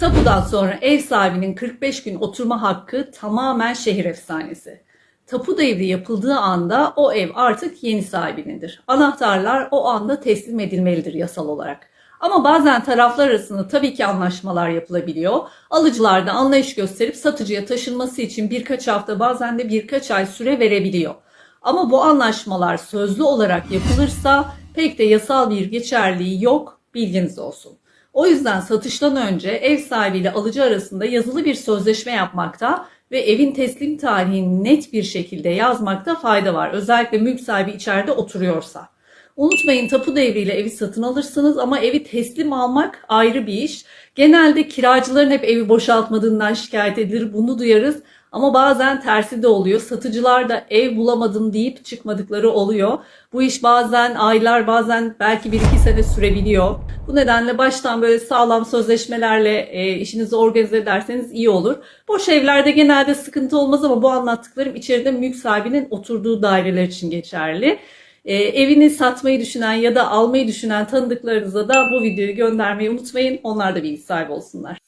Tapudan sonra ev sahibinin 45 gün oturma hakkı tamamen şehir efsanesi. Tapu devri yapıldığı anda o ev artık yeni sahibinindir. Anahtarlar o anda teslim edilmelidir yasal olarak. Ama bazen taraflar arasında tabii ki anlaşmalar yapılabiliyor. Alıcılar da anlayış gösterip satıcıya taşınması için birkaç hafta bazen de birkaç ay süre verebiliyor. Ama bu anlaşmalar sözlü olarak yapılırsa pek de yasal bir geçerliği yok bilginiz olsun. O yüzden satıştan önce ev sahibiyle alıcı arasında yazılı bir sözleşme yapmakta ve evin teslim tarihini net bir şekilde yazmakta fayda var. Özellikle mülk sahibi içeride oturuyorsa. Unutmayın tapu devriyle evi satın alırsınız ama evi teslim almak ayrı bir iş. Genelde kiracıların hep evi boşaltmadığından şikayet edilir. Bunu duyarız. Ama bazen tersi de oluyor. Satıcılar da ev bulamadım deyip çıkmadıkları oluyor. Bu iş bazen aylar bazen belki bir iki sene sürebiliyor. Bu nedenle baştan böyle sağlam sözleşmelerle e, işinizi organize ederseniz iyi olur. Boş evlerde genelde sıkıntı olmaz ama bu anlattıklarım içeride mülk sahibinin oturduğu daireler için geçerli. E, evini satmayı düşünen ya da almayı düşünen tanıdıklarınıza da bu videoyu göndermeyi unutmayın. Onlar da bilgi sahibi olsunlar.